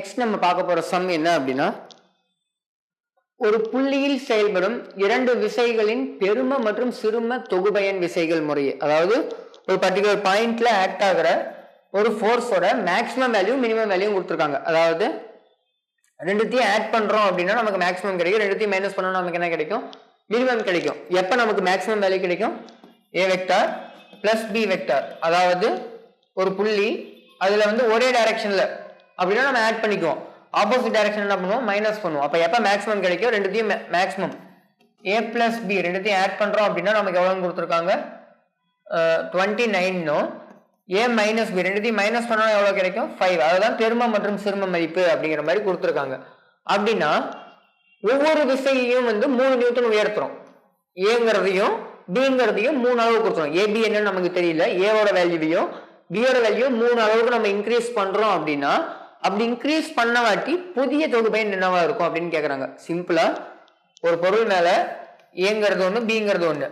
Next நம்ம பார்க்க போற சம் என்ன அப்படின்னா ஒரு புள்ளியில் செயல்படும் இரண்டு விசைகளின் பெரும மற்றும் சிறும தொகுபயன் விசைகள் முறையே. அதாவது ஒரு பர்டிகுலர் பாயிண்ட்ல ஆக்ட் ஆகிற ஒரு ஃபோர்ஸோட மேக்ஸிமம் வேல்யூ மினிமம் வேல்யூ கொடுத்துருக்காங்க. அதாவது ரெண்டுத்தையும் ஆட் பண்றோம் அப்படின்னா நமக்கு மேக்ஸிமம் கிடைக்கும். ரெண்டுத்தையும் மைனஸ் பண்ணோம் நமக்கு என்ன கிடைக்கும்? மினிமம் கிடைக்கும். எப்போ நமக்கு மேக்ஸிமம் வேல்யூ கிடைக்கும்? A vector plus B vector அதாவது ஒரு புள்ளி அதுல வந்து ஒரே டைரக்ஷன்ல அப்படின்னா நம்ம ஆட் பண்ணிக்குவோம். ஆப்போசிட் டைரக்ஷன் என்ன பண்ணுவோம்? மைனஸ் பண்ணுவோம். அப்போ எப்போ மேக்ஸிமம் கிடைக்கும் ரெண்டுத்தையும் மேக்ஸிமம் ஏ பிளஸ் பி ரெண்டுத்தையும் ஆட் பண்ணுறோம் அப்படின்னா நமக்கு எவ்வளோன்னு கொடுத்துருக்காங்க? டுவெண்ட்டி நைன்னும் ஏ மைனஸ் பி ரெண்டுத்தையும் மைனஸ் பண்ணால் எவ்வளோ கிடைக்கும்? ஃபைவ் அதுதான் பெரும மற்றும் சிறும மதிப்பு அப்படிங்கிற மாதிரி கொடுத்துருக்காங்க. அப்படின்னா ஒவ்வொரு திசையையும் வந்து மூணு நியூட்டன் உயர்த்துறோம். ஏங்கிறதையும் பிங்கிறதையும் மூணு அளவு கொடுத்துரும் ஏபி என்னன்னு நமக்கு தெரியல. ஏவோட வேல்யூவையும் பியோட வேல்யூ மூணு அளவுக்கு நம்ம இன்க்ரீஸ் பண்ணுறோம் அப்படின்னா அப்படி இன்க்ரீஸ் பண்ணவாட்டி புதிய தொகுப்பயன் என்னவா இருக்கும் அப்படின்னு கேட்குறாங்க சிம்பிளா ஒரு பொருள் மேல ஏங்கிறது ஒன்று பிங்கிறது ஒன்று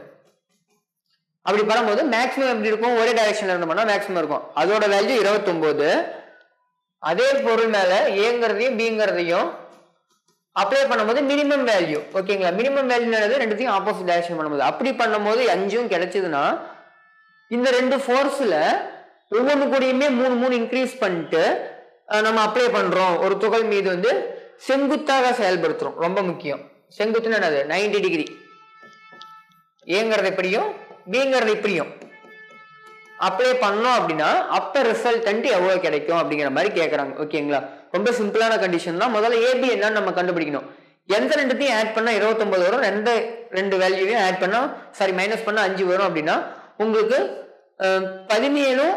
அப்படி பண்ணும்போது மேக்ஸிமம் எப்படி இருக்கும்? ஒரே டைரக்ஷன்ல இருந்தோம்னா மேக்ஸிமம் இருக்கும். அதோட வேல்யூ இருபத்தொம்போது. அதே பொருள் மேல ஏங்கிறதையும் பிங்கிறதையும் அப்ளை பண்ணும்போது மினிமம் வேல்யூ ஓகேங்களா மினிமம் வேல்யூன்றது ரெண்டுத்தையும் ஆப்போசிட் டைரக்ஷன் பண்ணும்போது. அப்படி பண்ணும்போது அஞ்சும் கிடைச்சதுன்னா இந்த ரெண்டு ஃபோர்ஸில் ஒவ்வொன்று கூடயுமே மூணு மூணு இன்க்ரீஸ் பண்ணிட்டு நம்ம அப்ளை பண்ணுறோம் ஒரு துகள் மீது வந்து செங்குத்தாக செயல்படுத்துகிறோம் ரொம்ப முக்கியம். செங்குத்துன்னு என்னது? 90 டிகிரி ஏங்கிறது எப்படியும் பிங்கிறது இப்படியும். அப்ளை பண்ணோம் அப்படின்னா அப்ப ரிசல்டன்ட் எவ்வளோ கிடைக்கும் அப்படிங்கிற மாதிரி கேட்குறாங்க ஓகேங்களா ரொம்ப சிம்பிளான கண்டிஷன் தான். முதல்ல ஏபி என்னன்னு நம்ம கண்டுபிடிக்கணும். எந்த ரெண்டுத்தையும் ஆட் பண்ணால் இருபத்தொம்பது வரும். எந்த ரெண்டு வேல்யூவையும் ஆட் பண்ணால் சாரி மைனஸ் பண்ணால் அஞ்சு வரும் அப்படின்னா உங்களுக்கு பதினேழும்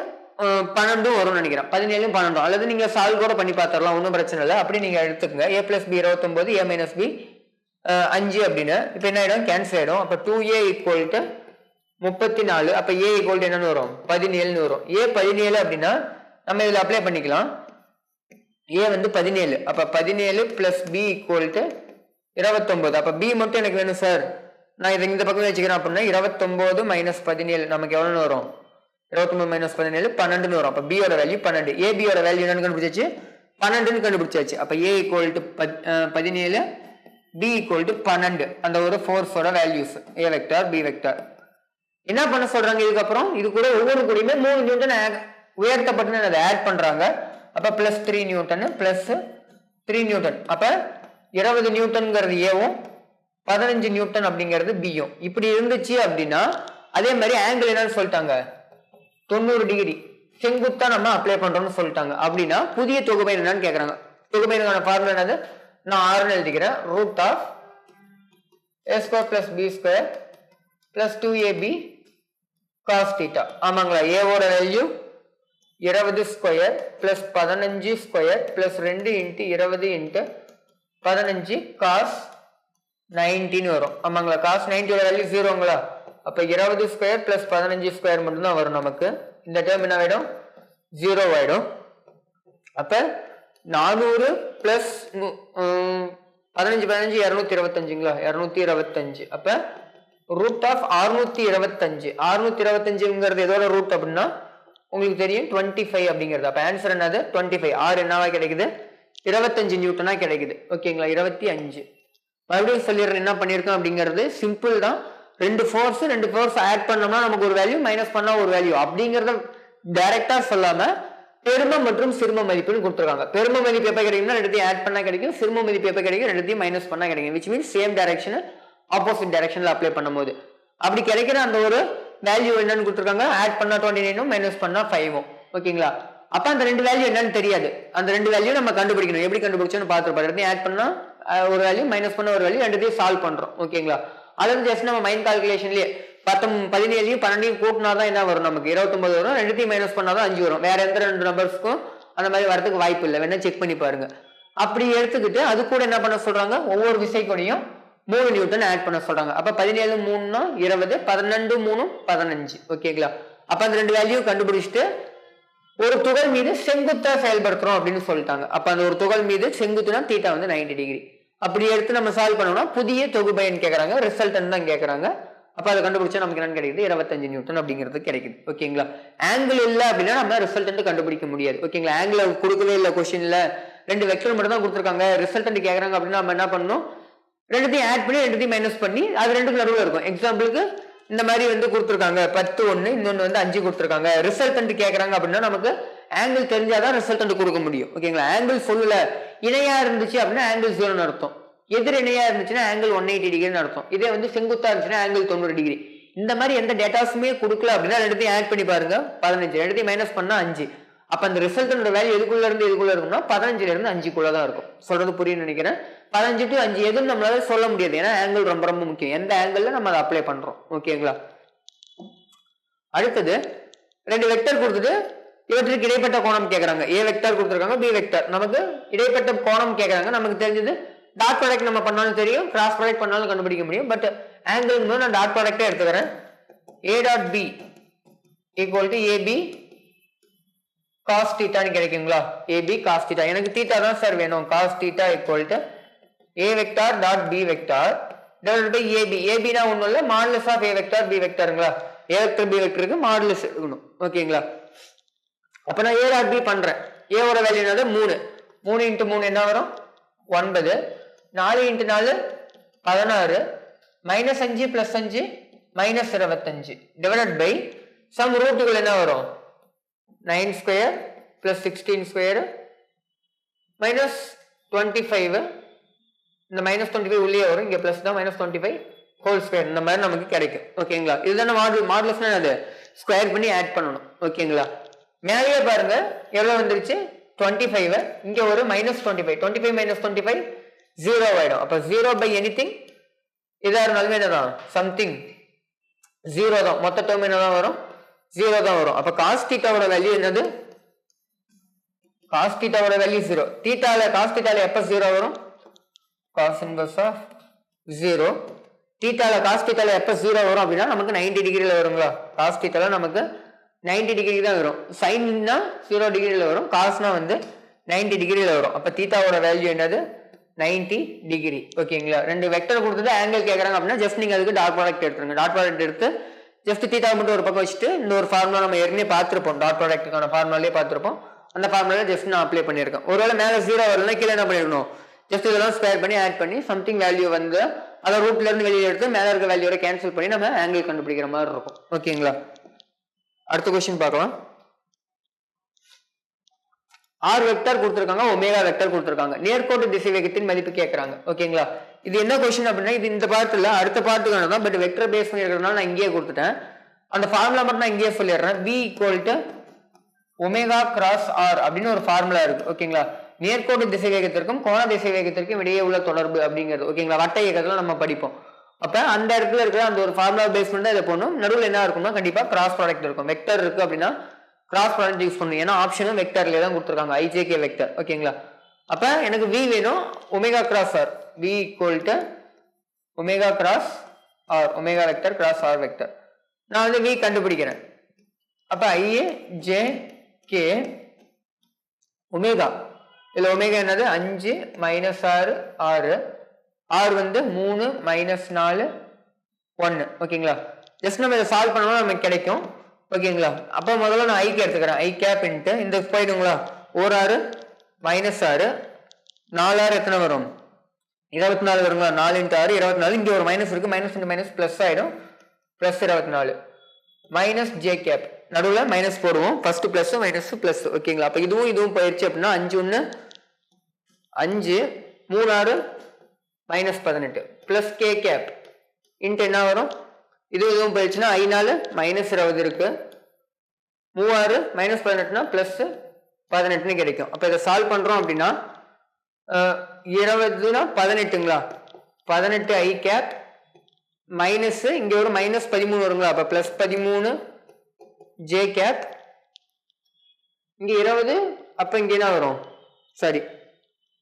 பன்னெண்டும் வரும்னு நினைக்கிறேன். பதினேழும் பன்னெண்டும். அல்லது நீங்கள் சால்வ் கூட பண்ணி பார்த்துடலாம். ஒன்றும் பிரச்சனை இல்லை. அப்படி நீங்கள் எடுத்துக்கங்க. ஏ பிளஸ் பி இருபத்தொம்போது ஏ மைனஸ் பி அஞ்சு அப்படின்னு. இப்போ என்ன ஆகிடும் கேன்சல் ஆகிடும் அப்போ டூ ஏ ஈக்குவல் டு முப்பத்தி நாலு அப்போ ஏ ஈக்குவல் என்னன்னு வரும்? பதினேழுன்னு வரும். ஏ பதினேழு அப்படின்னா நம்ம இதில் அப்ளை பண்ணிக்கலாம். ஏ வந்து பதினேழு. அப்போ பதினேழு ப்ளஸ் பி ஈக்குவல் டு அப்போ பி மட்டும் எனக்கு வேணும் சார் நான் இதை இந்த பக்கம் வச்சுக்கிறேன் அப்படின்னா இருபத்தொம்போது மைனஸ் பதினேழு. நமக்கு எவ்வளோன்னு வரும்? இருபத்தொன்பது மைனஸ் பதினேழு பன்னெண்டுன்னு வரும். அப்போ பியோட வேல்யூ பன்னெண்டு. ஏபியோட வேல்யூ என்னன்னு கண்டுபிடிச்சாச்சு? பன்னெண்டுன்னு கண்டுபிடிச்சாச்சு. அப்போ ஏ ஈக்குவல் டு பதினேழு பி ஈக்குவல் டு பன்னெண்டு. அந்த ஒரு ஃபோர்ஸோட values A vector B vector என்ன பண்ண சொல்றாங்க இதுக்கப்புறம்? இது கூட ஒவ்வொரு கூடயுமே மூணு நியூட்டன் உயர்த்தப்பட்டு அதை ஆட் பண்றாங்க. அப்போ plus three newton plus three newton அப்போ இருபது நியூட்டன்ங்கிறது ஏவும் பதினஞ்சு நியூட்டன் அப்படிங்கிறது பியும் இப்படி இருந்துச்சு அப்படின்னா அதே மாதிரி ஆங்கிள் என்னன்னு சொல்லிட்டாங்க. தொண்ணூறு டிகிரி செங்குத்தா நம்ம அப்ளை பண்றோம்னு சொல்லிட்டாங்க. அப்படின்னா புதிய தொகுமை என்னன்னு கேக்குறாங்க. தொகுப்பயனுக்கான ஃபார்முலா என்னது? நான் ஆறுன்னு எழுதிக்கிறேன். Root of A square plus B square plus two AB cos theta ஆமாங்களா? ஏவோட வேல்யூ இருபது ஸ்கொயர் பிளஸ் பதினஞ்சு ஸ்கொயர் பிளஸ் ரெண்டு இன்ட்டு இருபது இன்ட்டு பதினஞ்சு காஸ் நைன்டின்னு வரும். ஆமாங்களா? காஸ் நைன்டியோட வேல்யூ ஜீரோங்களா அப்போ இருபது ஸ்கொயர் பிளஸ் பதினஞ்சு ஸ்கொயர் மட்டும்தான் வரும் நமக்கு. இந்த டேர்ம் என்ன ஆகிடும் ஜீரோ ஆகிடும் அப்போ நானூறு பிளஸ் பதினஞ்சு பதினஞ்சு இரநூத்தி இருபத்தஞ்சுங்களா? இரநூத்தி இருபத்தஞ்சு. அப்போ ரூட் ஆஃப் அறுநூத்தி இருபத்தஞ்சு. அறுநூத்தி இருபத்தஞ்சுங்கிறது எதோட ரூட் அப்படின்னா உங்களுக்கு தெரியும் டுவெண்ட்டி ஃபைவ் அப்படிங்கிறது. அப்போ ஆன்சர் என்னது? டுவெண்ட்டி ஃபைவ் ஆறு என்னவா கிடைக்குது? இருபத்தஞ்சு நியூட்டனா கிடைக்குது. ஓகேங்களா இருபத்தி அஞ்சு. மறுபடியும் சொல்லிடுறேன் என்ன பண்ணியிருக்கோம் அப்படிங்கிறது? சிம்பிள் தான். ரெண்டு ஃபோர்ஸ் ரெண்டு ஃபோர்ஸ் ஆட் பண்ணோம்னா நமக்கு ஒரு வேல்யூ மைனஸ் பண்ணா ஒரு வேல்யூ அப்படிங்கறத டைரக்டா சொல்லாம பெரும மற்றும் சிறும மதிப்புன்னு கொடுத்துருக்காங்க. பெரும மதிப்பு எப்போ கிடைக்கும்னா ரெண்டுத்தையும் ஆட் பண்ணா கிடைக்கும். சிறும மதிப்பு எப்போ கிடைக்கும்? ரெண்டுத்தையும் மைனஸ் பண்ணா கிடைக்கும். Which means same direction opposite டைரக்ஷன்ல அப்ளை பண்ணும்போது. அப்படி கிடைக்கிற அந்த ஒரு வேல்யூ என்னன்னு கொடுத்துருக்காங்க? ஆட் பண்ணா டுவெண்ட்டி நைனும் மைனஸ் பண்ணா ஃபைவும் ஓகேங்களா? அப்ப அந்த ரெண்டு வேல்யூ என்னன்னு தெரியாது. அந்த ரெண்டு வேல்யூ நம்ம கண்டுபிடிக்கணும். எப்படி கண்டுபிடிச்சோன்னு பார்த்துருப்போம் ரெண்டையும் ஆட் பண்ணா ஒரு வேல்யூ மைனஸ் பண்ண ஒரு வேல்யூ ரெண்டுத்தையும் சால்வ் பண்றோம். ஓகேங்களா? அதாவது ஜஸ்ட் நம்ம மைண்ட் கால்குலேஷன்லயே பத்து பதினேழையும் பன்னெண்டையும் கூட்டினா தான் என்ன வரும் நமக்கு? இருபத்தொம்பது வரும் ரெண்டுத்தையும் மைனஸ் பண்ணால் தான் அஞ்சு வரும். வேற எந்த ரெண்டு நம்பர்ஸ்க்கும் அந்த மாதிரி வரதுக்கு வாய்ப்பு இல்லை. வேணா செக் பண்ணி பாருங்க. அப்படி எடுத்துக்கிட்டு அது கூட என்ன பண்ண சொல்றாங்க? ஒவ்வொரு விசை மூணு நியூட்டன் ஆட் பண்ண சொல்றாங்க. அப்ப பதினேழு மூணுனா இருபது பதினெண்டு மூணு பதினஞ்சு. ஓகேங்களா அப்ப அந்த ரெண்டு வேல்யூ கண்டுபிடிச்சிட்டு ஒரு துகள் மீது செங்குத்தா செயல்படுத்துறோம் அப்படின்னு சொல்லிட்டாங்க. அப்ப அந்த ஒரு துகள் மீது செங்குத்துனா தீட்டா வந்து 90 டிகிரி அப்படி எடுத்து நம்ம சால்வ் பண்ணோம்னா புதிய தொகுபயன் கேட்குறாங்க ரிசல்டன் தான் கேட்குறாங்க அப்போ அதை கண்டுபிடிச்சா நமக்கு என்னென்னு கிடைக்குது இருபத்தஞ்சு நியூட்டன் அப்படிங்கிறது கிடைக்குது. ஓகேங்களா ஆங்கிள் இல்லை அப்படின்னா நம்ம ரிசல்டன்ட் கண்டுபிடிக்க முடியாது. ஓகேங்களா ஆங்கிள் கொடுக்கவே இல்லை கொஸ்டின்ல ரெண்டு வெக்டர் மட்டும் தான் கொடுத்துருக்காங்க. ரிசல்ட் கேட்குறாங்க அப்படின்னா நம்ம என்ன பண்ணணும்? ரெண்டுத்தையும் ஆட் பண்ணி ரெண்டுத்தையும் மைனஸ் பண்ணி அது ரெண்டுக்கு நடுவில் இருக்கும். எக்ஸாம்பிளுக்கு இந்த மாதிரி வந்து கொடுத்துருக்காங்க. பத்து ஒன்று இன்னொன்று வந்து அஞ்சு கொடுத்துருக்காங்க. ரிசல்ட் கேட்குறாங்க அப்படின்னா நமக்கு ஆங்கிள் தெரிஞ்சால் தான் ரிசல்ட் கொடுக்க முடியும். ஓகேங்களா ஆங்கிள் சொல்லல. இணையாக இருந்துச்சு அப்படின்னா ஆங்கிள் ஜீரோன்னு அர்த்தம். எதிர் இணையாக இருந்துச்சுன்னா ஆங்கிள் ஒன் எயிட்டி டிகிரின்னு அர்த்தம். இதே வந்து செங்குத்தாக இருந்துச்சுன்னா ஆங்கிள் தொண்ணூறு டிகிரி இந்த மாதிரி எந்த டேட்டாஸுமே கொடுக்கல அப்படின்னா ரெண்டுத்தையும் ஆட் பண்ணி பாருங்க. பதினஞ்சு. ரெண்டுத்தையும் மைனஸ் பண்ணால் அஞ்சு. அப்போ அந்த ரிசல்ட்டோட வேல்யூ எதுக்குள்ள இருந்து எதுக்குள்ள இருக்கும்னா பதினஞ்சுல இருந்து அஞ்சுக்குள்ள தான் இருக்கும். சொல்றது புரியும்னு நினைக்கிறேன். பதினஞ்சு டு அஞ்சு எதுன்னு நம்மளால சொல்ல முடியாது. ஏன்னா ஆங்கிள் ரொம்ப ரொம்ப முக்கியம். எந்த ஆங்கிள் நம்ம அதை அப்ளை பண்றோம். ஓகேங்களா அடுத்தது ரெண்டு வெக்டர் கொடுத்துட்டு இவற்றுக்கு இடைப்பட்ட கோணம் கேட்குறாங்க ஏ வெக்டர் கொடுத்துருக்காங்க பி வெக்டர் நமக்கு இடைப்பட்ட கோணம் கேட்குறாங்க நமக்கு தெரிஞ்சது டாட் ப்ராடக்ட் நம்ம பண்ணாலும் தெரியும் கிராஸ் ப்ராடக்ட் பண்ணாலும் கண்டுபிடிக்க முடியும். பட் ஆங்கிள் நான் டாட் ப்ராடக்டே எடுத்துக்கிறேன். A dot B equal to AB cos தீட்டான்னு கிடைக்குங்களா? ஏபி காஸ் தீட்டா எனக்கு தீட்டா தான் சார் வேணும். Cos theta equal to A vector dot B vector divide by AB ஏபினா ஒன்றும் இல்லை modulus of A vector B வெக்டாருங்களா A vector B வெக்டருக்கு modulus இருக்கணும். ஓகேங்களா அப்போ நான் ஏ டாட் பி பண்ணுறேன் ஏவோட வேல்யூ என்னது? மூணு. மூணு இன்ட்டு மூணு என்ன வரும்? ஒன்பது. நாலு இன்ட்டு நாலு பதினாறு. மைனஸ் அஞ்சு ப்ளஸ் அஞ்சு மைனஸ் இருபத்தஞ்சு. டிவைடட் பை சம் ரூட்டுகள் என்ன வரும்? Nine square plus sixteen square minus twenty five இந்த மைனஸ் டுவெண்ட்டி ஃபைவ் உள்ளே வரும். இங்கே ப்ளஸ் தான் minus twenty five whole square இந்த மாதிரி நமக்கு கிடைக்கும். ஓகேங்களா இதுதானே மாடல் மாடல்ஸ்னால் அது ஸ்கொயர் பண்ணி ஆட் பண்ணணும். ஓகேங்களா மேலேயே பாருங்க. எவ்வளோ வந்துருச்சு? டுவெண்ட்டி ஃபைவ் இங்கே ஒரு minus twenty five twenty five minus twenty five zero ஆகிடும் அப்போ ஜீரோ பை எனி திங் இதாக இருந்தாலுமே என்னதான் சம்திங் ஜீரோ தான். மொத்த டேர்ம் என்னதான் வரும்? ஜீரோ தான் வரும். அப்போ காஸ் தீட்டாவோட வேல்யூ என்னது? காஸ் தீட்டாவோட வேல்யூ ஜீரோ தீட்டால காஸ் தீட்டால எப்போ ஜீரோ வரும்? காஸ் இன்வர்ஸ் ஆஃப் ஜீரோ தீட்டால காஸ் தீட்டால எப்போ ஜீரோ வரும் அப்படின்னா நமக்கு நைன்டி டிகிரியில் வருங்களா? காஸ் தீட்டால நமக்கு நைன்டி டிகிரி தான் வரும். சைன்னா ஜீரோ டிகிரியில் வரும். காசுனா வந்து நைன்டி டிகிரியில் வரும். அப்போ தீட்டாவோட வேல்யூ என்னது? Ninety degree. ஓகேங்களா? ரெண்டு வெக்டர் கொடுத்துட்டு ஆங்கிள் கேட்குறாங்க அப்படின்னா ஜஸ்ட் நீங்கள் அதுக்கு டாட் ப்ராடக்ட் எடுத்துருங்க. டாட் ப்ராடக்ட் எடுத்து ஜஸ்ட் தீட்டா மட்டும் ஒரு பக்கம் வச்சுட்டு இந்த ஒரு ஃபார்முலா நம்ம ஏற்கனவே பார்த்துருப்போம். டாட் ப்ராடக்ட்டுக்கான ஃபார்முலாலே பார்த்துருப்போம். அந்த ஃபார்முலா ஜஸ்ட் நான் அப்ளை பண்ணியிருக்கேன். ஒருவேளை மேலே ஜீரோ வரலன்னா கீழே என்ன பண்ணிடணும்? ஜஸ்ட் இதெல்லாம் ஸ்பேர் பண்ணி ஆட் பண்ணி சம்திங் வேல்யூ வந்து அதை ரூட்லேருந்து வெளியே எடுத்து மேலே இருக்க வேல்யூவோட கேன்சல் பண்ணி நம்ம ஆங்கிள் கண்டுபிடிக்கிற மாதிரி இருக்கும். ஓகேங்களா? அடுத்த கொஸ்டின் பார்க்கலாம். ஆர் வெக்டர் கொடுத்துருக்காங்க ஒமேகா வெக்டர் கொடுத்துருக்காங்க. நேர்கோட்டு திசை வேகத்தின் மதிப்பு கேட்கறாங்க ஓகேங்களா இது என்ன கொஸ்டின் அப்படின்னா இது இந்த பார்ட் அடுத்த பார்ட்டுக்கான தான் பட் வெக்டர் பேஸ் பண்ணிருக்கிறதுனால நான் இங்கேயே கொடுத்துட்டேன். அந்த ஃபார்முலா மட்டும் நான் இங்கேயே சொல்லிடுறேன். V equal to omega cross R அப்படின்னு ஒரு ஃபார்முலா இருக்கு. ஓகேங்களா நேர்கோட்டு திசை வேகத்திற்கும் கோண திசை வேகத்திற்கும் இடையே உள்ள தொடர்பு அப்படிங்கிறது. ஓகேங்களா வட்ட இயக்கத்தில் நம்ம படிப்போம். அப்போ அந்த இடத்துல இருக்கிற அந்த ஒரு ஃபார்முலா பேஸ் பண்ணி தான் இதை போடணும். நடுவில் என்ன இருக்கும்னா கண்டிப்பாக கிராஸ் ப்ராடக்ட் இருக்கும். வெக்டர் இருக்குது அப்படின்னா கிராஸ் ப்ராடக்ட் யூஸ் பண்ணணும். ஏன்னா ஆப்ஷனும் வெக்டர்லேயே தான் கொடுத்துருக்காங்க. ஐஜேகே வெக்டர் ஓகேங்களா அப்போ எனக்கு வி வேணும் omega cross R V equal to omega cross R omega vector cross R vector நான் வந்து வி கண்டுபிடிக்கிறேன். அப்போ I A J K omega இதில் ஒமேகா என்னது? அஞ்சு மைனஸ் ஆறு ஆறு ஆறு வந்து மூணு மைனஸ் நாலு ஒன்று ஓகேங்களா? ஜஸ்ட் நம்ம இதை சால்வ் பண்ணோம்னா நமக்கு கிடைக்கும். ஓகேங்களா? அப்போ முதல்ல நான் ஐக்கு எடுத்துக்கிறேன். ஐ கேப் இன்ட்டு இந்த போயிடுங்களா? ஒரு ஆறு மைனஸ் ஆறு. நாலாறு எத்தனை வரும்? இருபத்தி நாலு வருங்களா? நாலு இன்ட்டு ஆறு இருபத்தி நாலு. இங்கே ஒரு மைனஸ் இருக்குது மைனஸ் இன்ட்டு மைனஸ் ப்ளஸ் ஆகிடும் ப்ளஸ் இருபத்தி நாலு. மைனஸ் ஜே கேப் நடுவில் மைனஸ் போடுவோம். ஃபர்ஸ்ட் ப்ளஸ் மைனஸ் ப்ளஸ் ஓகேங்களா? அப்போ இதுவும் இதுவும் போயிடுச்சு அப்படின்னா அஞ்சு ஒன்று அஞ்சு மூணு ஆறு மைனஸ் பதினெட்டு ப்ளஸ் கே கேப் இன்ட்டு என்ன வரும்? இது எதுவும் போயிடுச்சுன்னா ஐநாலு மைனஸ் இருபது இருக்கு. மூவாறு மைனஸ் பதினெட்டுனா ப்ளஸ் பதினெட்டுன்னு கிடைக்கும். அப்போ இதை சால்வ் பண்ணுறோம் அப்படின்னா இருபதுனா பதினெட்டுங்களா? பதினெட்டு ஐ கேப் மைனஸ் இங்கே ஒரு மைனஸ் பதிமூணு வருங்களா? அப்போ ப்ளஸ் பதிமூணு ஜே கேப் இங்கே இருபது அப்போ இங்கே என்ன வரும்? சரி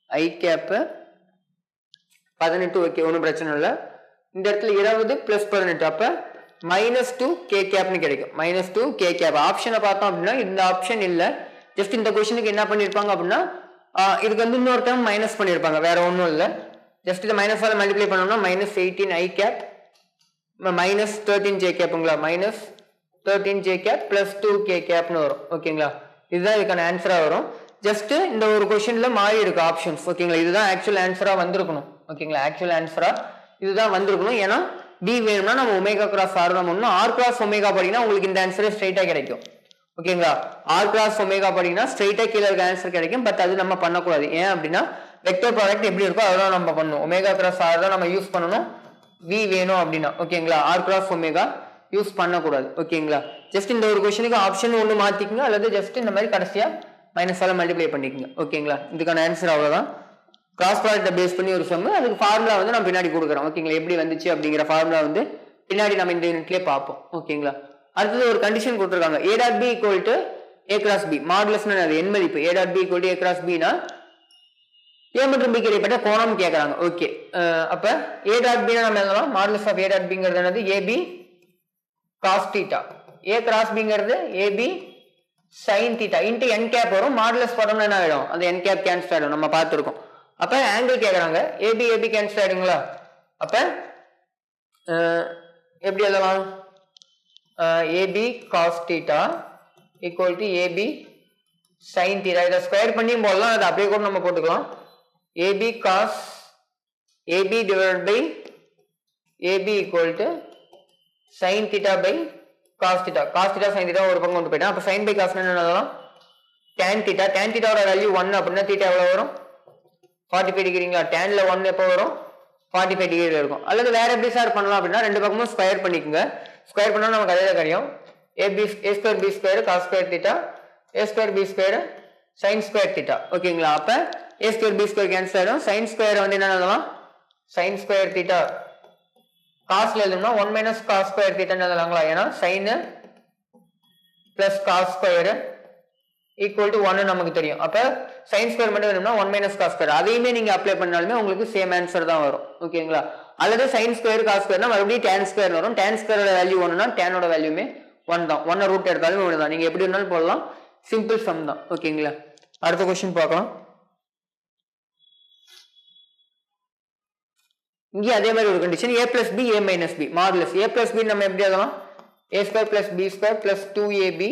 ஐ கேப்பு பதினெட்டு ஓகே ஒன்றும் பிரச்சனை இல்லை. இந்த இடத்துல இருபது ப்ளஸ் பதினெட்டு. அப்போ மைனஸ் டூ கே கேப்னு கிடைக்கும். மைனஸ் டூ கே கேப் ஆப்ஷனை பார்த்தோம் அப்படின்னா இந்த ஆப்ஷன் இல்லை. ஜஸ்ட் இந்த கொஷனுக்கு என்ன பண்ணியிருப்பாங்க அப்படின்னா இதுக்கு வந்து இன்னொரு டைம் மைனஸ் பண்ணியிருப்பாங்க வேற ஒன்றும் இல்லை. ஜஸ்ட் இதை மைனஸால் மல்டிப்ளை பண்ணோம்னா minus eighteen I cap minus thirteen J கேப்புங்களா minus thirteen J cap plus two K கேப்னு வரும். ஓகேங்களா இதுதான் இதுக்கான ஆன்சராக வரும். ஜஸ்ட் இந்த ஒரு கொஷின்ல மாறி இருக்கு ஆப்ஷன்ஸ் ஓகேங்களா இதுதான் ஆக்சுவல் ஆன்சரா வந்திருக்கணும். ஓகேங்களா ஆக்சுவல் ஆன்சரா இதுதான் வந்திருக்கணும். ஏன்னா பி வேணும்னா நம்ம ஒமேகா கிராஸ் ஆர் தான் பண்ணணும். ஆர் கிராஸ் ஒமேகா படிங்கன்னா உங்களுக்கு இந்த ஆன்சரே ஸ்ட்ரைட்டா கிடைக்கும். ஓகேங்களா ஆர் கிராஸ் ஒமேகா படிங்கன்னா ஸ்ட்ரைட்டா கீழே இருக்க ஆன்சர் கிடைக்கும். பட் அது நம்ம பண்ணக்கூடாது. ஏன் அப்படின்னா வெக்டர் ப்ராடக்ட் எப்படி இருக்கோ அதான் நம்ம பண்ணணும். ஒமேகா கிராஸ் ஆர் தான் நம்ம யூஸ் பண்ணணும். வி வேணும் அப்படின்னா. ஓகேங்களா ஆர் கிராஸ் ஒமேகா யூஸ் பண்ணக்கூடாது. ஓகேங்களா ஜஸ்ட் இந்த ஒரு கொஸ்டினுக்கு ஆப்ஷன் ஒன்று மாத்திக்கங்க. அல்லது ஜஸ்ட் இந்த மாதிரி கடைசியாக மைனஸால மல்டிப்ளை பண்ணிக்கங்க. ஓகேங்களா இதுக்கான ஆன்சர் அவ்வளோதான் கிராஸ் ப்ராடக்ட்டை பேஸ் பண்ணி ஒரு சம்மு அதுக்கு ஃபார்முலா வந்து நம்ம பின்னாடி கொடுக்குறோம் ஓகேங்களா எப்படி வந்துச்சு அப்படிங்கிற ஃபார்முலா வந்து பின்னாடி நம்ம இந்த யூனிட்லேயே பார்ப்போம். ஓகேங்களா அடுத்தது ஒரு கண்டிஷன் கொடுத்துருக்காங்க. A dot B equal to A cross B மாடுலஸ்னு அது என் மதிப்பு. A dot B equal to A cross Bina A மற்றும் பிக்கு இடைப்பட்ட கோணம் கேட்குறாங்க ஓகே அப்போ ஏ டாட் பினா நம்ம எழுதலாம். மாடுலஸ் ஆஃப் ஏ டாட் பிங்கிறது என்னது? ஏபி காஸ் ஏ கிராஸ் பிங்கிறது AB sine theta into n cap வரும் மாடலஸ் படம்னா என்ன ஆகிடும் அந்த என் கேப் கேன்சல் ஆகிடும் நம்ம பார்த்துருக்கோம். அப்போ ஆங்கிள் கேட்குறாங்க ஏபி ஏபி கேன்சல் ஆகிடுங்களா அப்போ எப்படி எழுதலாம்? AB cos theta equal to AB sine theta இதை ஸ்கொயர் பண்ணியும் போடலாம் அதை அப்படியே கூட நம்ம போட்டுக்கலாம். AB cos AB divide by AB equal to sine theta by cos theta cos theta sine theta ஒரு பக்கம் கொண்டு போயிட்டேன் அப்போ சைன் பை காஸ் என்ன டேன் தீட்டா டேன் தீட்டாவோட வேல்யூ ஒன் அப்படின்னா தீட்டா எவ்வளோ வரும்? ஃபார்ட்டி ஃபைவ் டிகிரிங்களா டேனில் ஒன் எப்போ வரும்? ஃபார்ட்டி ஃபைவ் டிகிரியில் இருக்கும். அல்லது வேறு எப்படி சார் பண்ணலாம் அப்படின்னா ரெண்டு பக்கமும் ஸ்கொயர் பண்ணிக்கோங்க. ஸ்கொயர் பண்ணால் நமக்கு அதே கிடையும். A B A square B square cos square theta A square B square sine square theta ஓகேங்களா அப்போ A square B square cancel ஆகிடும் சைன் ஸ்கொயர் வந்து என்ன எழுதலாம் சைன் ஸ்கொயர் தீட்டா காஸ்ல எழுதணும்னா ஒன் மைனஸ் காஸ் ஸ்கொயர் தீட்டான்னு எழுதலாங்களா? ஏன்னா sine plus cos square equal to ஒன்னு நமக்கு தெரியும். அப்போ சைன் ஸ்கொயர் மட்டும் வேணும்னா ஒன் மைனஸ் காஸ் ஸ்கொயர் அதையுமே நீங்கள் அப்ளை பண்ணாலுமே உங்களுக்கு சேம் ஆன்சர் தான் வரும். ஓகேங்களா அல்லது சைன் ஸ்கொயர் காஸ் ஸ்கொயர்னா மறுபடியும் டேன் ஸ்கொயர் வரும். டேன் ஸ்கொயரோட வேல்யூ ஒன்றுனா டேனோட வேல்யூமே ஒன் தான். ஒன்னை ரூட் எடுத்தாலும் ஒன்று தான் நீங்கள் எப்படி வேணாலும் போடலாம். சிம்பிள் சம் தான். ஓகேங்களா அடுத்த கொஸ்டின் பார்க்கலாம். இங்கே அதே மாதிரி ஒரு condition A plus B A minus B modulus A plus B நம்ம எப்படி எழுதலாம்? A square plus B square plus two AB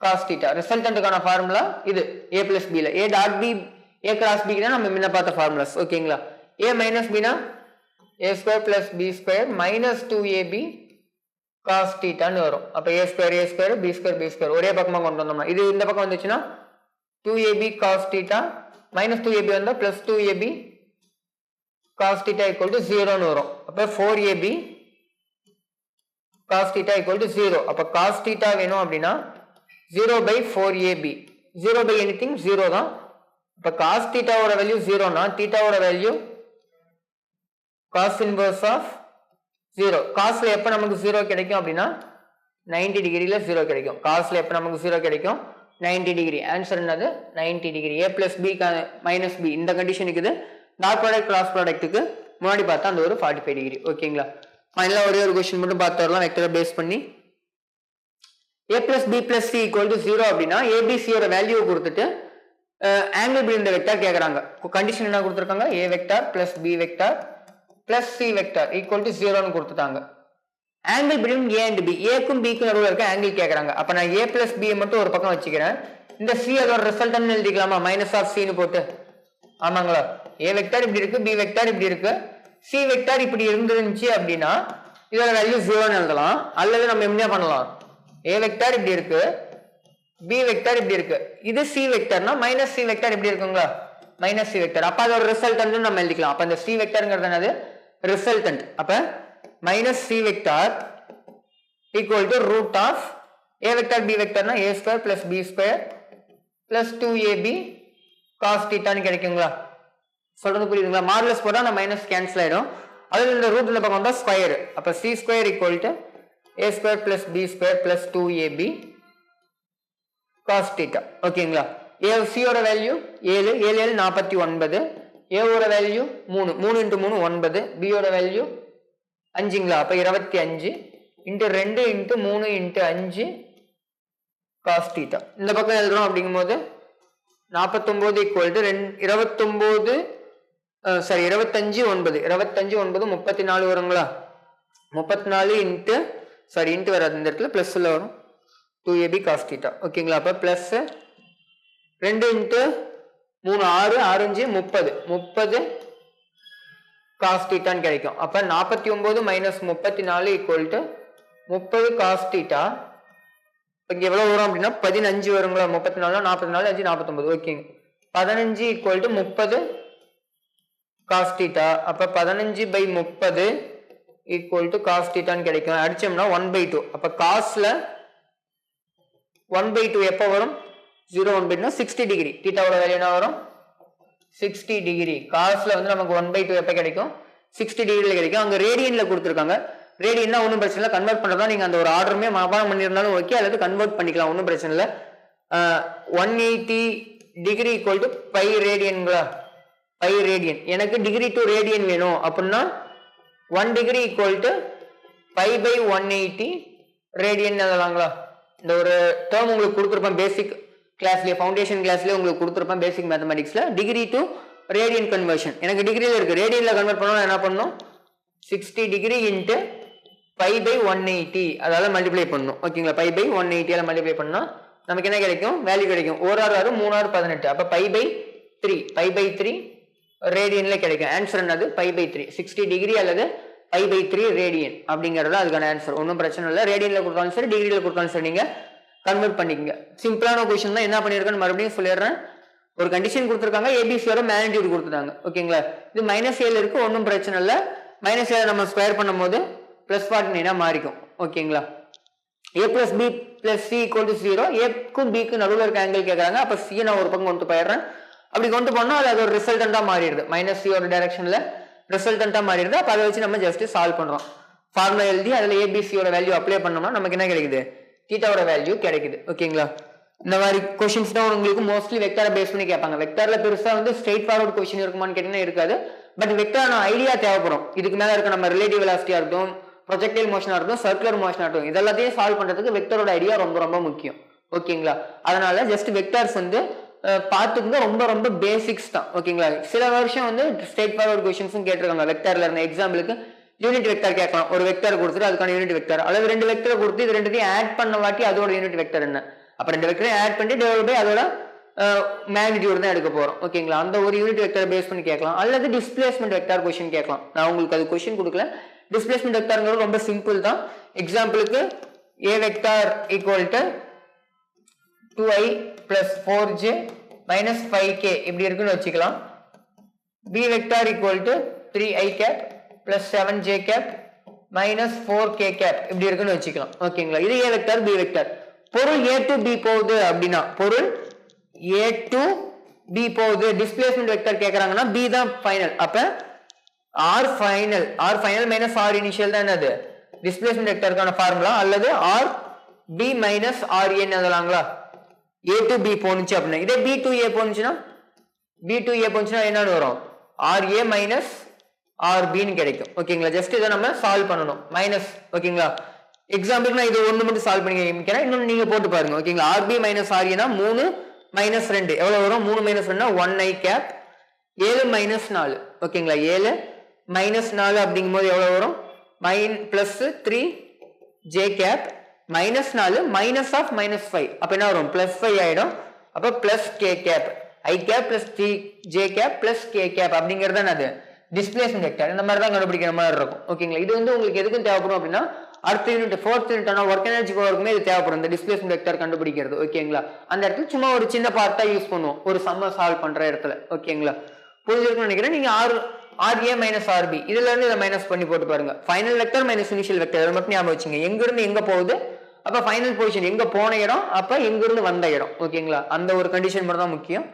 cos theta ரிசல்டன்ட்டுக்கான formula இது. ஏ பிளஸ் பியில் A dot B A cross பிக்கு தான் நம்ம முன்ன பார்த்த ஃபார்முலாஸ் ஓகேங்களா A minus Bina A square plus B square minus two AB cos தீட்டான்னு வரும். அப்போ A square A square B square B square ஒரே பக்கமாக கொண்டு வந்தோம்னா இது இந்த பக்கம் வந்துச்சுன்னா two AB cos theta minus two AB வந்தால் plus two AB cos theta equal to ஜீரோன்னு வரும். அப்போ four AB cos theta equal to zero அப்போ காஸ் தீட்டா வேணும் அப்படின்னா zero by four AB zero by anything zero தான். இப்போ cos தீட்டாவோட வேல்யூ ஜீரோனா தீட்டாவோட value cos inverse of zero காஸ்ல எப்போ நமக்கு ஜீரோ கிடைக்கும் அப்படின்னா 90 டிகிரியில் ஜீரோ கிடைக்கும். காஸ்ல எப்போ நமக்கு ஜீரோ கிடைக்கும்? 90 டிகிரி ஆன்சர் என்னது? 90 degree A plus B minus B இந்த கண்டிஷனுக்கு இது டாட் ப்ராடக்ட் கிராஸ் ப்ராடக்ட்டுக்கு முன்னாடி பார்த்தா அந்த ஒரு ஃபார்ட்டி ஃபைவ் டிகிரி ஓகேங்களா ஃபைனலாக ஒரே ஒரு கொஸ்டின் மட்டும் பார்த்து வரலாம். வெக்டரை பேஸ் பண்ணி. A plus B plus C equal to zero அப்படின்னா ஏபிசியோட வேல்யூ கொடுத்துட்டு ஆங்கிள் பி இந்த வெக்டார் கேட்குறாங்க கண்டிஷன் என்ன கொடுத்துருக்காங்க? A vector plus B vector plus C vector equal to ஜீரோன்னு கொடுத்துட்டாங்க. Angle between A and B ஏக்கும் பிக்கும் நடுவில் இருக்க ஆங்கிள் கேட்குறாங்க அப்போ நான் ஏ பிளஸ் பியை மட்டும் ஒரு பக்கம் வச்சுக்கிறேன். இந்த சி அதோட ரிசல்ட்னு எழுதிக்கலாமா? மைனஸ் ஆஃப் சின்னு போட்டு. ஆமாங்களா? ஏ வெக்டார் இப்படி இருக்கு பி வெக்டார் இப்படி இருக்கு. சி வெக்டார் இப்படி இருந்துருந்துச்சு அப்படின்னா இதோட வேல்யூ ஜீரோன்னு எழுதலாம். அல்லது நம்ம என்ன பண்ணலாம்? ஏ வெக்டார் இப்படி இருக்கு பி வெக்டார் இப்படி இருக்கு. இது சி வெக்டர்னா மைனஸ் சி வெக்டார் இப்படி இருக்குங்களா? மைனஸ் சி வெக்டர் அப்ப அதோட ரிசல்டன்ட் நம்ம எழுதிக்கலாம். அப்ப இந்த சி வெக்டர்ங்கிறது என்னது? ரிசல்டன்ட் அப்ப minus C vector equal to root of A vector B வெக்டர்னா A square plus B square plus two AB cos தீட்டான்னு கிடைக்குங்களா? சொல்றது புரியுதுங்களா? மார்லஸ் போட்டால் அந்த மைனஸ் கேன்சல் ஆயிடும். அதில் இந்த ரூட் இந்த பக்கம் வந்தால் ஸ்கொயர் அப்போ C square equal to A square plus B square plus two AB cos theta ஓகேங்களா ஏ சியோட வேல்யூ ஏழு ஏழு ஏழு நாற்பத்தி ஒன்பது. ஏவோட வேல்யூ மூணு மூணு இன்ட்டு மூணு ஒன்பது. பியோட வேல்யூ அஞ்சுங்களா? அப்போ இருபத்தி அஞ்சு இன்ட்டு ரெண்டு இன்ட்டு மூணு இன்ட்டு அஞ்சு காஸ் தீட்டா இந்த பக்கம் எழுதுறோம் அப்படிங்கும்போது நாற்பத்தொம்போது ஈக்குவல் டு ரெண்டு இருபத்தொம்போது சாரி இருபத்தஞ்சு ஒன்பது. இருபத்தஞ்சு ஒன்பது முப்பத்தி நாலு வருங்களா? முப்பத்தி நாலு இன்ட்டு சாரி இன்ட்டு வராது இந்த இடத்துல ப்ளஸ்ஸில் வரும். டூ ஏபி காஸ்டீட்டா ஓகேங்களா அப்போ ப்ளஸ்ஸு ரெண்டு இன்ட்டு மூணு ஆறு ஆறு அஞ்சு முப்பது முப்பது காஸ்டீட்டான்னு கிடைக்கும். அப்போ நாற்பத்தி ஒம்பது மைனஸ் முப்பத்தி நாலு ஈக்குவல் டு முப்பது காஸ் தீட்டா எவ்வளோ வரும் அப்படின்னா பதினஞ்சு வருங்களா? முப்பத்தி நாலு நாற்பத்தி நாலு அஞ்சு நாற்பத்தொம்பது ஓகேங்க பதினஞ்சு ஈக்குவல் டு முப்பது காஸ் அப்போ பதினஞ்சு பை முப்பது ஈக்குவல் டு காஸ்டீட்டான்னு கிடைக்கும். அடிச்சோம்னா ஒன் பை டூ அப்போ காஸ்ல ஒன் பை டூ எப்போ வரும்? Zero one by two sixty degree டீட்டாவோட value என்ன வரும்? சிக்ஸ்டி டிகிரி காஸ்ல வந்து நமக்கு ஒன் பை டூ எப்போ கிடைக்கும்? சிக்ஸ்டி டிகிரியில் கிடைக்கும். அங்கே ரேடியனில் கொடுத்துருக்காங்க. ரேடியன்னா ஒன்றும் பிரச்சனை இல்லை. கன்வெர்ட் பண்ணுறதா நீங்கள் அந்த ஒரு ஆர்டருமே மபானம் பண்ணியிருந்தாலும் ஓகே அல்லது கன்வெர்ட் பண்ணிக்கலாம். ஒன்றும் பிரச்சனை இல்லை. One eighty degree equal to pi ரேடியன்களா pi radian எனக்கு டிகிரி டு ரேடியன் வேணும். அப்படின்னா one degree equal to pi by one eighty radian அதெல்லாங்களா இந்த ஒரு டேர்ம் உங்களுக்கு கொடுத்துருப்பேன் பேசிக் கிளாஸ்லேயே ஃபவுண்டேஷன் கிளாஸ்லேயே உங்களுக்கு கொடுத்துருப்பேன் பேசிக் மேத்தமெட்டிக்ஸில் டிகிரி டு ரேடியன் கன்வர்ஷன் எனக்கு டிகிரியில் இருக்குது ரேடியனில் கன்வெர்ட் பண்ணணும் என்ன பண்ணணும் sixty degree into pi by one eighty அதால் மல்டிப்ளை பண்ணணும் ஓகேங்களா பை பை ஒன் எயிட்டியால் மல்டிப்ளை பண்ணால் நமக்கு என்ன கிடைக்கும்? வேல்யூ கிடைக்கும். ஒரு ஆறு ஆறு மூணு ஆறு பதினெட்டு. அப்போ pi by three pi by three ரேடியன்ல கிடைக்கும். ஆன்சர் என்னது? Pi by three sixty degree அல்லது பை பை த்ரீ ரேடியன் அப்படிங்கிறது அதுக்கான ஆன்சர் ஒன்றும் பிரச்சனை இல்லை. ரேடியனில் கொடுத்தாலும் சரி டிகிரியில் கொடுத்தாலும் சரி நீங்கள் கன்வெர்ட் பண்ணிக்கங்க. சிம்பிளான கொஷின் தான் என்ன பண்ணியிருக்கேன்னு மறுபடியும் சொல்லிடுறேன். ஒரு கண்டிஷன் கொடுத்துருக்காங்க. ஏபிசியோட மேக்னிடியூட் கொடுத்துட்டாங்க. ஓகேங்களா இது மைனஸ் ஏழு இருக்கு ஒன்றும் பிரச்சனை இல்லை. மைனஸ் ஏழு நம்ம ஸ்கொயர் பண்ணும்போது ப்ளஸ் ஃபார்ட்டி நைனாக மாறிக்கும். ஓகேங்களா A plus B plus C equal to zero ஏக்கும் பிக்கு நடுவில் இருக்க ஆங்கிள் கேட்குறாங்க அப்போ சி நான் ஒரு பக்கம் கொண்டு போயிடுறேன். அப்படி கொண்டு போனால் அது அது ஒரு ரிசல்டண்ட்டாக மாறிடுது. மைனஸ் சியோட டைரக்ஷனில் ரிசல்டண்ட்டாக மாறிடுது. அப்போ அதை வச்சு நம்ம ஜஸ்ட் சால்வ் பண்ணுறோம் ஃபார்முலா எழுதி அதில் ஏபிசியோட வேல்யூ அப்ளை பண்ணோம்னா நமக்கு என்ன கிடைக்குது? தீட்டாவோட வேல்யூ கிடைக்குது. ஓகேங்களா இந்த மாதிரி கொஷின்ஸ் தான் உங்களுக்கு மோஸ்ட்லி வெக்டாரை பேஸ் பண்ணி கேட்பாங்க. வெக்டாரில் பெருசாக வந்து ஸ்ட்ரெயிட் ஃபார்வர்ட் கொஷின் இருக்குமான்னு கேட்டீங்கன்னா இருக்காது. பட் வெக்டார் ஐடியா தேவைப்படும். இதுக்கு மேலே இருக்க நம்ம ரிலேட்டிவ் வெலாசிட்டியாக இருக்கட்டும் ப்ரொஜெக்டைல் மோஷனாக இருக்கட்டும் சர்க்குலர் மோஷனாக இருக்கட்டும் இதெல்லாத்தையும் சால்வ் பண்ணுறதுக்கு வெக்டரோட ஐடியா ரொம்ப ரொம்ப முக்கியம். ஓகேங்களா அதனால ஜஸ்ட் வெக்டார்ஸ் வந்து பார்த்துக்குங்க ரொம்ப ரொம்ப பேசிக்ஸ் தான். ஓகேங்களா? சில வருஷம் வந்து ஸ்ட்ரெயிட் ஃபார்வர்ட் கொஷின்ஸும் கேட்டிருக்காங்க. வெக்டரில் இருந்த எக்ஸாம்பிளுக்கு யூனிட் வெக்டர் கேட்கலாம். ஒரு வெக்டர் கொடுத்துட்டு அதுக்கான யூனிட் வெக்டர் அல்லது ரெண்டு வெக்டர் கொடுத்து இது ரெண்டுத்தையும் ஆட் பண்ண வாட்டி அதோட யூனிட் வெக்டர் என்ன? அப்போ ரெண்டு வெக்டரையும் ஆட் பண்ணி டிவைட் பை அதோட மேக்னிடியூட் தான் எடுக்க போகிறோம் ஓகேங்களா? அந்த ஒரு யூனிட் வெக்டர் பேஸ் பண்ணி கேட்கலாம். அல்லது டிஸ்பிளேஸ்மெண்ட் வெக்டர் கொஷின் கேட்கலாம். நான் உங்களுக்கு அது கொஷின் கொடுக்கல. டிஸ்பிளேஸ்மெண்ட் வெக்டர்ங்கிறது ரொம்ப சிம்பிள் தான். எக்ஸாம்பிளுக்கு A vector equal to two i plus four j minus five k இப்படி இருக்குன்னு வச்சுக்கலாம். B vector b three i cap 3i cap plus 7j cap minus 4k cap. இப்படி இருக்குன்னு வச்சுக்கலாம். ஓகேங்களா இது ஏ வெக்டார் பி வெக்டார் பொருள் ஏ to பி போகுது அப்படின்னா பொருள் ஏ to பி போகுது. டிஸ்பிளேஸ்மெண்ட் வெக்டர் கேட்குறாங்கன்னா பி தான் ஃபைனல் அப்போ R final R final minus R initial தான் என்னது? டிஸ்பிளேஸ்மெண்ட் வெக்டருக்கான ஃபார்முலா அல்லது R B minus r n எழுதலாங்களா? ஏ to பி போனுச்சு அப்படின்னா இதே பி to ஏ போனுச்சுன்னா பி டூ ஏ போனுச்சுன்னா என்னன்னு வரும்? ஆர் ஏ மைனஸ் ஆர் பின்னு கிடைக்கும். ஓகேங்களா ஜஸ்ட் இதை நம்ம சால்வ் பண்ணணும். மைனஸ் ஓகேங்களா எக்ஸாம்பிள் நான் இது ஒன்று மட்டும் சால்வ் பண்ணி காமிக்கிறேன். இன்னொன்று நீங்கள் போட்டு பாருங்க ஓகேங்களா ஆர்பி மைனஸ் ஆர்ஏனா மூணு மைனஸ் ரெண்டு. எவ்வளோ வரும்? மூணு மைனஸ் ரெண்டுனா ஒன் ஐ கேப் ஏழு மைனஸ் நாலு. ஓகேங்களா ஏழு மைனஸ் நாலு அப்படிங்கும் போது எவ்வளவு வரும்? மைன் plus three j cap minus நாலு மைனஸ் ஆஃப் மைனஸ் ஃபைவ் அப்போ என்ன வரும்? ப்ளஸ் ஃபைவ் ஆகிடும் அப்போ plus k cap i cap plus d j cap plus k cap அப்படிங்கிறது தான் அது. டிஸ்பிளேஸ்மெண்ட் வெக்டர் இந்த மாதிரி தான் கண்டுபிடிக்கிற மாதிரி இருக்கும். ஓகேங்களா இது வந்து உங்களுக்கு எதுக்கும் தேவைப்படும் அப்படின்னா அடுத்த யூனிட் ஃபோர்த் யூனிட்டான ஒர்க் எனர்ஜி பவருக்குமே இது தேவைப்படும். இந்த டிஸ்பிளேஸ்மெண்ட் வெக்டர் கண்டுபிடிக்கிறது. ஓகேங்களா அந்த இடத்துல சும்மா ஒரு சின்ன பார்ட்டா யூஸ் பண்ணுவோம். ஒரு சம்ம சால்வ் பண்ணுற இடத்துல. ஓகேங்களா புரிஞ்சிருக்கும்னு நினைக்கிறேன். நீங்கள் ஆர் ஆர்ஏ மைனஸ் ஆர்பி இதுல இருந்து இதை மைனஸ் பண்ணி போட்டு பாருங்க. Final vector minus initial vector இதை மட்டும் ஞாபகம் வச்சுங்க. எங்க எங்கே போகுது? அப்போ ஃபைனல் பொசிஷன் எங்கே போன இடம் அப்போ எங்கேருந்து வந்த இடம். ஓகேங்களா அந்த ஒரு கண்டிஷன் மட்டும் தான் முக்கியம்.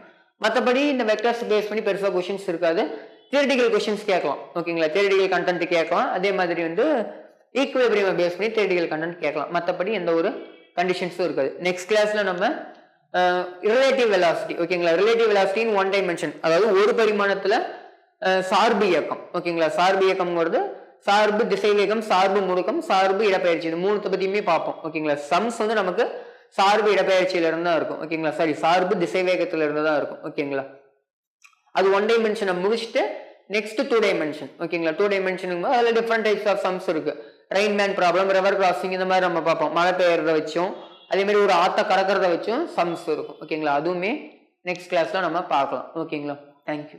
மற்றபடி இந்த வெக்டர்ஸ் பேஸ் பண்ணி பெருசாக கொஷின்ஸ் இருக்காது. தியரிட்டிக்கல் கொஷின்ஸ் கேட்கலாம். ஓகேங்களா தியரிட்டிக்கல் கண்டென்ட் கேட்கலாம். அதே மாதிரி வந்து ஈக்குவலிபிரியம் பேஸ் பண்ணி தியரிட்டிக்கல் கண்டென்ட் கேட்கலாம். மற்றபடி எந்த ஒரு கண்டிஷன்ஸும் இருக்காது. நெக்ஸ்ட் கிளாஸில் நம்ம ரிலேட்டிவ் வெலாசிட்டி ஓகேங்களா ரிலேட்டிவ் வெலாசிட்டின்னு ஒன் டைமென்ஷன் அதாவது ஒரு பரிமாணத்தில் சார்பு இயக்கம். ஓகேங்களா சார்பு இயக்கம்ங்கிறது சார்பு திசைவேகம் சார்பு முடுக்கம் சார்பு இடப்பெயர்ச்சி. இது மூணுத்தை பத்தியுமே பார்ப்போம் ஓகேங்களா சம்ஸ் வந்து நமக்கு சார்பு இடப்பெயர்ச்சியில இருந்து தான் இருக்கும் ஓகேங்களா சாரி சார்பு திசைவேகத்துல இருந்து தான் இருக்கும் ஓகேங்களா அது ஒன் டைமென்ஷனை முடிச்சுட்டு நெக்ஸ்ட் டூ டைமென்ஷன் ஓகேங்களா டூ டைமென்ஷனுங்க அதில் டிஃப்ரெண்ட் டைப்ஸ் ஆஃப் சம்ஸ் இருக்கு. Rain man problem river crossing இந்த மாதிரி நம்ம பார்ப்போம் மழை பெய்யறத வச்சும் அதே மாதிரி ஒரு ஆத்த கறக்கிறத வச்சும் சம்ஸ் இருக்கும். ஓகேங்களா அதுவுமே நெக்ஸ்ட் கிளாஸ்ல நம்ம பார்க்கலாம். ஓகேங்களா thank you